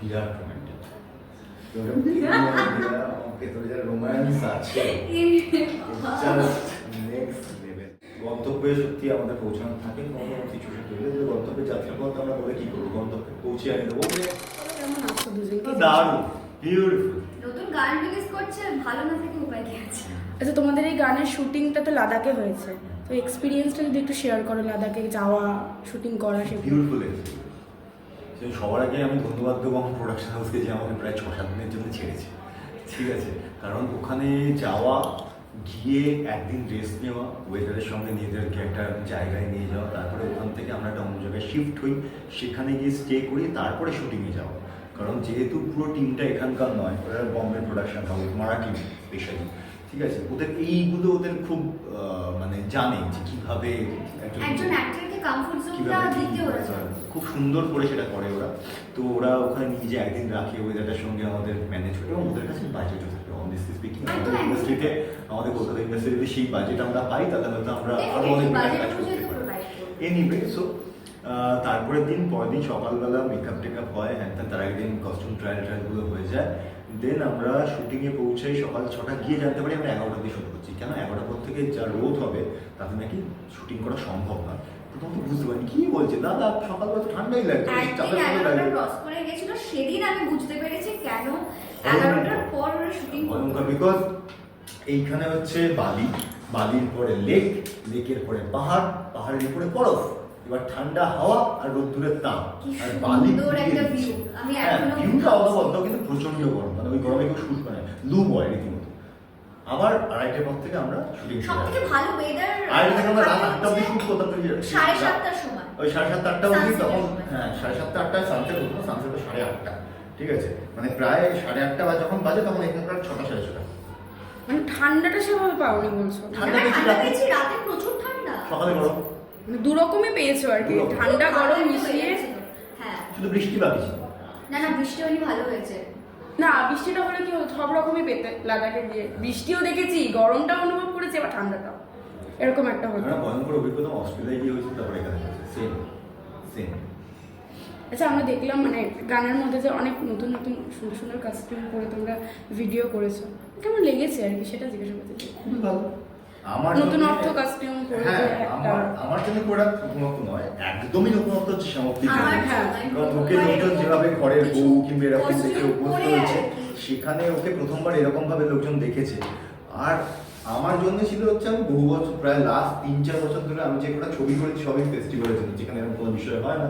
বিরাট romantic ভেতরে যা romance আছে গন্তব্যে সত্যি আমাদের পৌঁছানো থাকে কোনো যে গন্তব্যে যাত্রা পথ আমরা বলে কি করব? গন্তব্যে পৌঁছে আনি দেবো। কেমন দারুণ বিউটিফুল নতুন গান রিলিজ করছে ভালো না থেকে উপায় কি আছে? আচ্ছা তোমাদের এই গানের শুটিংটা তো লাদাখে হয়েছে। তো এক্সপিরিয়েন্সটা যদি একটু শেয়ার করো লাদাখে যাওয়া শুটিং করা সেগুলো। বিউটিফুল সবার আগে আমি ধন্যবাদ দেবো আমার প্রোডাকশন হাউসকে যে আমাকে প্রায় ছ সাত দিনের জন্য ছেড়েছে। ঠিক আছে? কারণ ওখানে যাওয়া, গিয়ে একদিন রেস্ট নেওয়া ওয়েদারের সঙ্গে নিজেদেরকে একটা জায়গায় নিয়ে যাওয়া, তারপরে ওখান থেকে আমরা একটা অন্য জায়গায় শিফট হই, সেখানে গিয়ে স্টে করি, তারপরে শুটিংয়ে যাওয়া। কারণ যেহেতু পুরো টিমটা এখানকার নয়, ওরা Bombay production house Marathi specially ঠিক আছে? ওদের এইগুলো ওদের খুব মানে জানে যে কীভাবে একজন অ্যাক্টরকে কমফোর্ট জোনটা দিতে ওরা খুব সুন্দর করে সেটা করে ওরা। তো ওরা ওখানে নিজে একদিন রাখে ওয়েদারটার সঙ্গে আমাদের ম্যানেজ করে এবং ওদের কাছে বাজেটও থাকে। অনেস্টলি স্পিকিং আমাদের। ইন্ডাস্ট্রিতে আমাদের কলকাতা ইন্ডাস্ট্রিতে সেই বাজেট আমরা পাই তাহলে হয়তো আমরা আরও অনেক কাজ করতে পারি। এনিওয়ে সো তারপরের দিন পরের দিন সকালবেলা মেকআপ টেকআপ হয় হ্যাঁ তার আগের দিন কস্টিউম ট্রায়াল ট্রায়ালগুলো হয়ে যায়। দেন আমরা শুটিংয়ে পৌঁছাই সকাল ছটা গিয়ে জানতে পারি আমরা এগারোটা দিয়ে শুট করছি। কেন এগারোটার পর থেকে যা রোদ হবে তাতে নাকি শুটিং করা সম্ভব না। প্রথম তো বুঝতে পারিনি কি বলছে? দাদা সকালবেলা তো ঠান্ডাই লাগছে। এগারোটা। ক্রস করে গেছিল সেদিন আমি বুঝতে পেরেছি কেন এগারোটার পর শুটিং বিকজ এইখানে হচ্ছে বালি। বালির পরে লেক লেকের পরে পাহাড় পাহাড়ের উপরে বরফ। এবার ঠান্ডা হাওয়া আর রোদ্দুরের তাপ। আর বালি। আমি হ্যাঁ ভিউটা অবদ্ধ কিন্তু প্রচণ্ড গরম। মানে ওই গরমে কেউ শুট মানে লু বয় রীতিমতো। আবার আড়াইটার পর থেকে আমরা শুটিং সব থেকে ভালো ওয়েদার আড়াইটা থেকে আমরা রাত আটটা অব্দি শুট করতাম সাড়ে সাতটার সময়। ওই সাড়ে সাতটা আটটা অবধি তখন হ্যাঁ সাড়ে সাতটা আটটায় সানসেট হতো সানসেট সাড়ে আটটা। ঠিক আছে? মানে প্রায় সাড়ে আটটা বা যখন বাজে তখন এখানকার ছটা সাড়ে ছটা। মানে ঠান্ডাটা সেভাবে পাওনি বলছো? ঠান্ডা। রাতে প্রচুর ঠান্ডা। সকালে গরম। মানে দু রকমই পেয়েছ আর কি। ঠান্ডা গরম মিশিয়ে। হ্যাঁ। শুধু বৃষ্টি বাকি ছিল না না বৃষ্টি হয়নি ভালো হয়েছে। না বৃষ্টিটা হলে কি সব রকমই পেতে লাদাখে গিয়ে বৃষ্টিও দেখেছি গরমটাও অনুভব করেছি আবার ঠান্ডাটাও। এরকম একটা আমরা ভয়ঙ্কর অভিজ্ঞতা অস্ট্রেলিয়ায় গিয়ে হয়েছে তারপরে এখানে সেম সেম আচ্ছা আমরা দেখলাম মানে গানের মধ্যে যে অনেক নতুন নতুন সুন্দর সুন্দর কাস্টিউম করে তোমরা ভিডিও করেছ। কেমন লেগেছে আর কি? সেটা জিজ্ঞাসা করতে খুবই ভালো। আমার নতুন অর্থ করে হ্যাঁ আমার আমার জন্য কোটা নতুনত্ব নয় একদমই নতুনত্ব হচ্ছে সামগ্রী আমার হ্যাঁ, ওকে লোকজন যেভাবে ঘরের বউ কিংবা এরকম দেখে অভ্যস্ত হয়েছে সেখানে ওকে প্রথমবার এরকম ভাবে লোকজন দেখেছে। আর আমার জন্য ছিল হচ্ছে আমি বহু বছর প্রায় লাস্ট তিন চার বছর ধরে আমি যে কটা ছবি করেছি সবই ফেস্টিভ্যালের জন্য যেখানে এরকম কোনো বিষয় হয় না।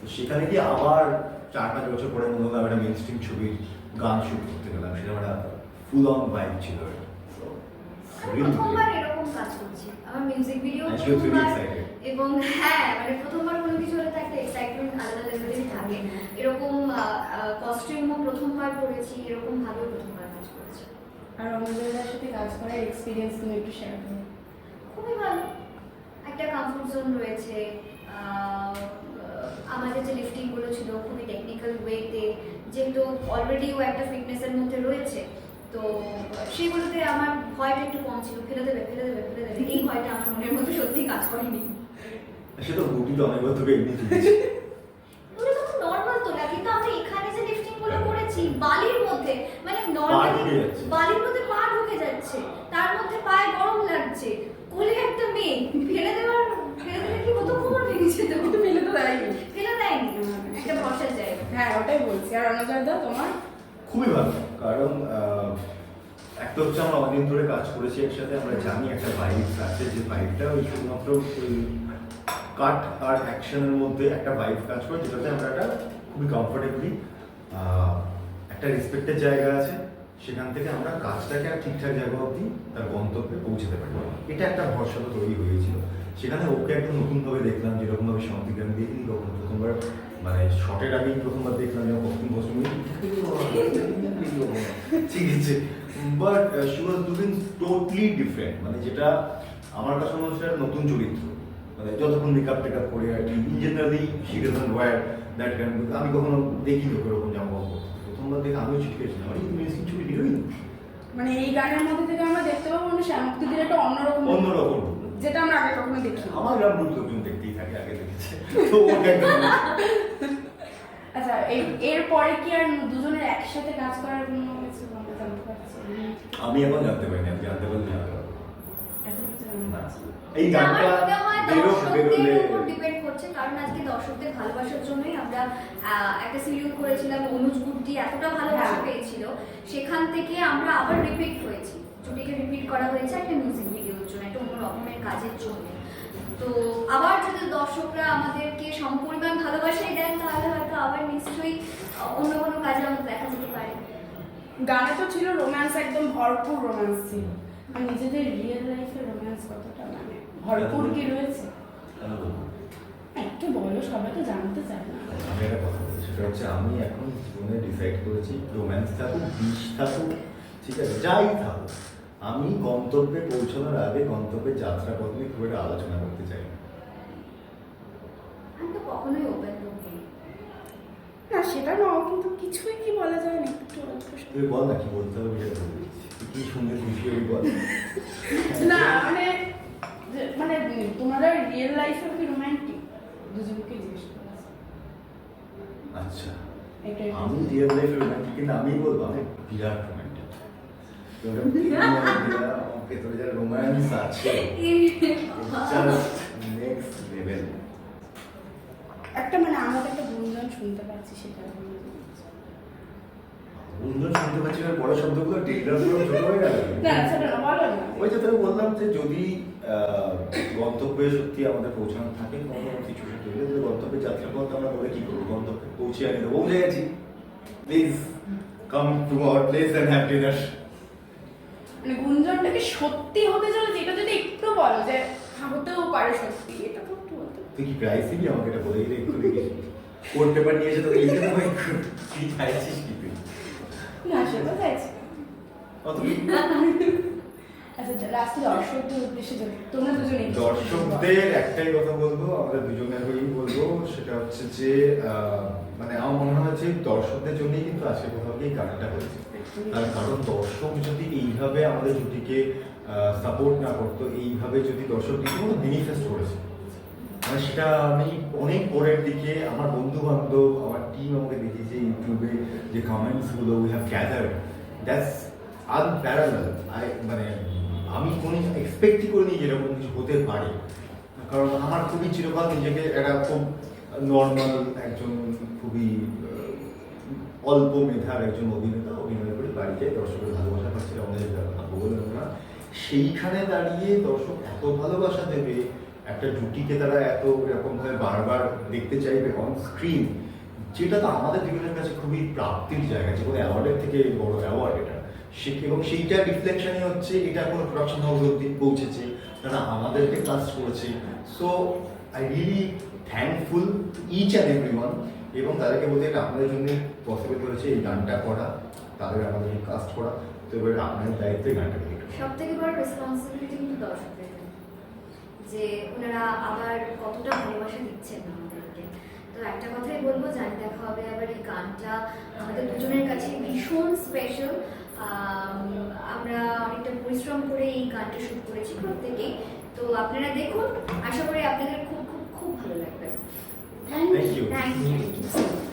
তো সেখানে গিয়ে আবার চার পাঁচ বছর পরে মনে হলো আমি একটা মেন স্ট্রিম ছবির গান শুট করতে গেলাম সেটা একটা ফুল অন বাইক ছিল really প্রথমবার এরকম কাজ করছি। আমার মিউজিক ভিডিও প্রথমবার এবং হ্যাঁ মানে প্রথমবার কোনো কিছু হলে তো একটা এক্সাইটমেন্ট আলাদা থাকে। এরকম কস্টিউমও প্রথমবার করেছি এরকম ভাবেও প্রথমবার কাজ করেছি। আর অঞ্জলিদার সাথে কাজ করার এক্সপিরিয়েন্স তুমি একটু শেয়ার করো। খুবই ভালো। একটা কমফোর্ট জোন রয়েছে। আমাদের যে লিফটিংগুলো ছিল খুবই টেকনিক্যাল ওয়েতে যেহেতু অলরেডি ও একটা ফিটনেসের মধ্যে রয়েছে তো সেগুলোতে আমার ভয়টা একটু কম ছিল। ফেলে দেবে ফেলে দেবে ফেলে দেবে। এই ভয়টা আমার মনের মধ্যে সত্যি কাজ করেনি। সে তো গুটি তো অনেক বছর এমনি ওগুলো তো নর্মাল তোলা কিন্তু আমরা এখানে যে লিফটিংগুলো করেছি বালির মধ্যে মানে নর্মালি বালির মধ্যে পা ঢুকে যাচ্ছে তার মধ্যে পায়ে গরম লাগছে কোলে একটা মেয়ে ফেলে দেওয়ার ফেলে দিলে কি হতো কোমর ভেঙে যেত? কিন্তু ফেলে তো দেয়নি। ফেলে দেয়নি। একটা জায়গা। হ্যাঁ ওটাই বলছি। আর অনজয়দা তোমার? খুবই ভালো। কারণ একটা হচ্ছে আমরা অনেকদিন ধরে কাজ করেছি একসাথে আমরা জানি একটা ভাইব আছে যে ভাইবটা ওই শুধুমাত্র ওই কাট আর অ্যাকশনের মধ্যে একটা ভাইব কাজ করে যেটাতে আমরা একটা খুবই কমফোর্টেবলি একটা রেসপেক্টের জায়গা আছে সেখান থেকে আমরা কাজটাকে আর ঠিকঠাক জায়গা অবধি তার গন্তব্যে পৌঁছতে পারি। এটা একটা ভরসা তো তৈরি হয়েছিল। সেখানে ওকে একদম নতুনভাবে দেখলাম যেরকমভাবে শান্তিকে আমি দেখিনি কখনো প্রথমবার মানে শটের আগেই প্রথমবার দেখলাম যেমন কস্টিউম কস্টিউম ঠিক আছে। But she was doing totally different মানে যেটা আমার কাছে মনে হচ্ছে নতুন চরিত্র। মানে যতক্ষণ মেকআপ টেকআপ করে আর কি in generally she doesn't wear that kind আমি কখনো দেখি লোক এরকম জামা প্রথমবার দেখে আমিও আরে তুমি মিউজিক ছবি হিরোইন মানে এই গানের মধ্যে থেকে আমরা দেখতে পাবো মানে শ্যামক্তিদের একটা অন্যরকম অন্যরকম যেটা আমরা আগে কখনো দেখি আমার গ্রাম লোকজন দেখতেই থাকে আগে দেখেছে। তো ওটা আচ্ছা এই- এরপরে কি আর দুজনের একসাথে কাজ করার কোনো কিছু আমরা জানতে পারছি আমি এখন জানতে পারিনি আমি জানতে পারলে না। এই গানটা আমার বেরো দর্শকদের বেরোলে ডিপেন্ড করছে কারণ আজকে দর্শকদের ভালোবাসার জন্যই আমরা একটা সিরিয়াল করেছিলাম অনুজ গুড্ডি এতটা ভালোবাসা হ্যাঁ। পেয়েছিল সেখান থেকে আমরা আবার রিপিট হয়েছি জুটিকে রিপিট করা হয়েছে একটা মিউজিক ভিডিওর জন্য একটা অন্য রকমের কাজের জন্য। তো আবার যদি দর্শকরা আমাদেরকে সমপরিমাণ ভালোবাসাই দেন তাহলে হয়তো আবার নিশ্চয়ই অন্য কোনো কাজে আমাদের দেখা যেতে পারে। গানে তো ছিল রোম্যান্স একদম ভরপুর রোম্যান্স ছিল। আর নিজেদের রিয়েল লাইফে রোম্যান্স কতটা মানে ভরপুর কি রয়েছে? একটু বলো সবাই তো জানতে চায় না। আমি একটা কথা বলি সেটা হচ্ছে আমি এখন জীবনে ডিসাইড করেছি রোম্যান্স থাকুক বিষ থাকুক ঠিক আছে যাই থাকুক আমি গন্তব্যে পৌঁছানোর আগে গন্তব্যের যাত্রা পথ নিয়ে খুব একটা আলোচনা করতে চাই না। আমি তো কখনোই ওপেন না সেটা না কিন্তু কিছুই কি বলা যায় না একটু অল্প স্বল্প। তুই বল না কি বলতে হবে সেটা বলে দিচ্ছি। কি শুনতে খুশি হবি বল। না মানে মানে তোমরা রিয়েল লাইফে কি রোমান্টিক দুজনকে জিজ্ঞেস আচ্ছা। আমি রিয়েল লাইফ রোম্যান্টিক কিন্তু আমি বলব আমি বিরাট রোম্যান্টিক ভেতরে যারা রোম্যান্স আছে নেক্সট লেভেল একটা মানে আমাদের একটা গুঞ্জন শুনতে পাচ্ছি সেটা আমি শুনতে পাচ্ছি না বড় শব্দগুলো টেকরার ছোট হয়ে গেল। না সেটা না বলো না। ওই যে তোকে বললাম যে যদি গন্তব্যে সত্যি আমাদের পৌঁছানো থাকে কোনো কিছু সত্যি গন্তব্যে যাত্রা পথ আমরা বলে কি করব? গন্তব্যে পৌঁছে আমি তো পৌঁছে গেছি। Please come to our place and have dinner মানে গুঞ্জনটাকে সত্যি হতে চলেছে? এটা যদি একটু বলো যে হ্যাঁ, হতেও পারে সত্যি। এটা তো একটু তুই কি প্রাইস দিবি আমাকে এটা বলে দিলে একটু দেখি? কোর্ট পেপার নিয়ে এসে তোকে লিখে দেবো একটু কি চাইছিস কি তুই? না। আচ্ছা লাস্টে দর্শকদের উদ্দেশ্যে তোমরা দুজনেই দর্শকদের একটাই কথা বলব বলব সেটা হচ্ছে যে মানে আমার মনে হয় যে দর্শকদের জন্যই কিন্তু আজকে কোথাও গিয়ে গানটা হয়েছে। তার কারণ দর্শক যদি এইভাবে আমাদের জুটিকে সাপোর্ট না করতো এইভাবে যদি দর্শক রীতিমতো ম্যানিফেস্ট করেছে। মানে সেটা আমি অনেক পরের দিকে আমার বন্ধু বান্ধব আমার টিম আমাকে দেখিয়েছে ইউটিউবে যে কমেন্টসগুলো we have gathered that's unparallel I মানে আমি কোনো এক্সপেক্টই করিনি যে এরকম কিছু হতে পারে। কারণ আমার খুবই চিরকাল নিজেকে একটা খুব নর্মাল একজন খুবই অল্প মেধার একজন অভিনেতা, অভিনয় করে বাড়িতে দর্শকের ভালোবাসা পাচ্ছে আমাদের ভাগ্য বলে হয় সেইখানে দাঁড়িয়ে দর্শক এত ভালোবাসা দেবে একটা জুটিকে তারা এত এরকমভাবে বারবার দেখতে চাইবে অন স্ক্রিন যেটা তো আমাদের জীবনের কাছে খুবই প্রাপ্তির জায়গা যে কোনো অ্যাওয়ার্ডের থেকে বড় অ্যাওয়ার্ড এটা। এবং সেইটার রিফ্লেকশনই হচ্ছে এটা কোনো প্রোডাকশন হাউস অব্দি পৌঁছেছে, তারা আমাদেরকে কাজ করেছে। So I really thankful each and every one এবং তাদেরকে বলতে এটা আপনাদের জন্য পসিবল করেছে এই গানটা করা, তাদের আমাদের কাস্ট করা। তো এবার আপনাদের দায়িত্বে গানটা সব থেকে বড় রেসপন্সিবিলিটি কিন্তু দর্শকদের। যে ওনারা আবার কতটা ভালোবাসা দিচ্ছেন আমাদেরকে। তো একটা কথাই বলব জানি দেখা হবে আবার এই গানটা আমাদের দুজনের কাছে ভীষণ স্পেশাল আমরা অনেকটা পরিশ্রম করে এই গানটা শুট করেছি প্রত্যেকেই। তো আপনারা দেখুন আশা করি আপনাদের খুব খুব খুব ভালো লাগবে। Thank you thank you